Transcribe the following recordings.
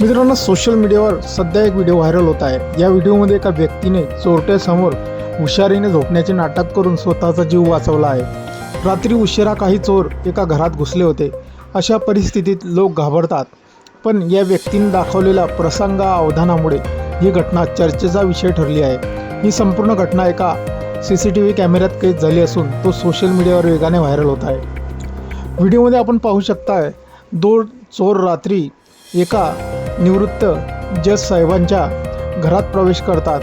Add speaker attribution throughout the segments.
Speaker 1: मित्रांनो सोशल मीडियावर सध्या एक व्हिडिओ व्हायरल होत आहे. या व्हिडिओमध्ये एका व्यक्तीने चोरट्यासमोर हुशारीने झोपण्याचे नाटक करून स्वतःचा जीव वाचवला आहे. रात्री उशिरा काही चोर एका घरात घुसले होते. अशा परिस्थितीत लोक घाबरतात. पण या व्यक्तीने दाखवलेल्या प्रसंग अवधानामुळे ही घटना चर्चेचा विषय ठरली आहे. ही संपूर्ण घटना एका सी सी टी व्ही कॅमेऱ्यात कैद झाली असून तो सोशल मीडियावर वेगाने व्हायरल होत आहे. व्हिडिओमध्ये आपण पाहू शकताय दोन चोर रात्री एका निवृत्त जज साहेबांच्या घरात प्रवेश करतात.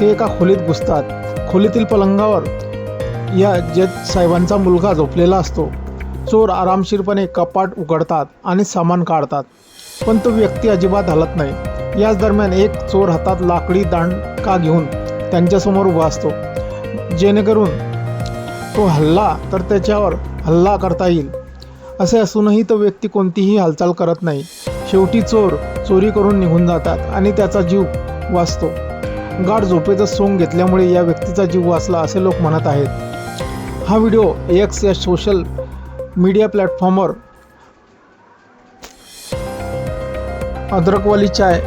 Speaker 1: ते एका खोलीत घुसतात. खोलीतील पलंगावर या जज साहेबांचा मुलगा झोपलेला असतो. चोर आरामशीरपणे कपाट उघडतात आणि सामान काढतात. पण तो व्यक्ती अजिबात हलत नाही. याच दरम्यान एक चोर हातात लाकडी दांडका घेऊन त्यांच्यासमोर उभा असतो. जेणेकरून तो हल्ला तर त्याच्यावर हल्ला करता येईल. असे असूनही तो व्यक्ती कोणतीही हालचाल करत नाही. शेवटी चोर चोरी करून निघून जातात आणि त्याचा जीव वाचतो. गाढ झोपेचं सोंग घेतल्यामुळे या व्यक्तीचा जीव वाचला असे लोक म्हणत आहेत. हा व्हिडिओ एक्स या सोशल मीडिया प्लॅटफॉर्मवर अद्रकवाली चाय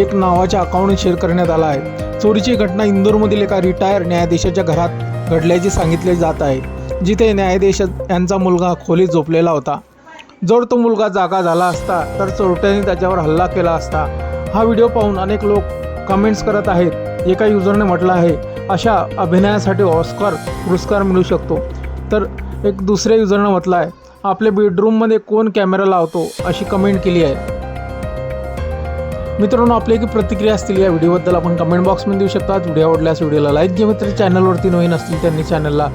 Speaker 1: एक नावाच्या अकाउंट शेअर करण्यात आला आहे. चोरीची घटना इंदोरमधील एका रिटायर न्यायाधीशाच्या घरात घडल्याचे सांगितले जात आहे. जिथे न्यायाधीश यांचा मुलगा खोलीत झोपलेला होता. जर तो मुलगा जागा झाला असता तर चोरट्याने त्याच्यावर हल्ला केला असता. हा व्हिडिओ पाहून अनेक लोक कमेंट्स करत आहेत एका युजरने म्हटलं आहे अशा अभिनयासाठी ऑस्कर पुरस्कार मिळू शकतो. तर एक दुसऱ्या युजरनं म्हटलं आहे आपल्या बेडरूममध्ये कोण कॅमेरा लावतो? अशी कमेंट केली आहे. मित्रांनो आपली काही प्रतिक्रिया असतील या व्हिडिओबद्दल आपण कमेंट बॉक्समध्ये देऊ शकतात. व्हिडिओ आवडल्यास व्हिडिओला लाईक घ्या मित्र. चॅनलवरती नवीन असतील त्यांनी चॅनलला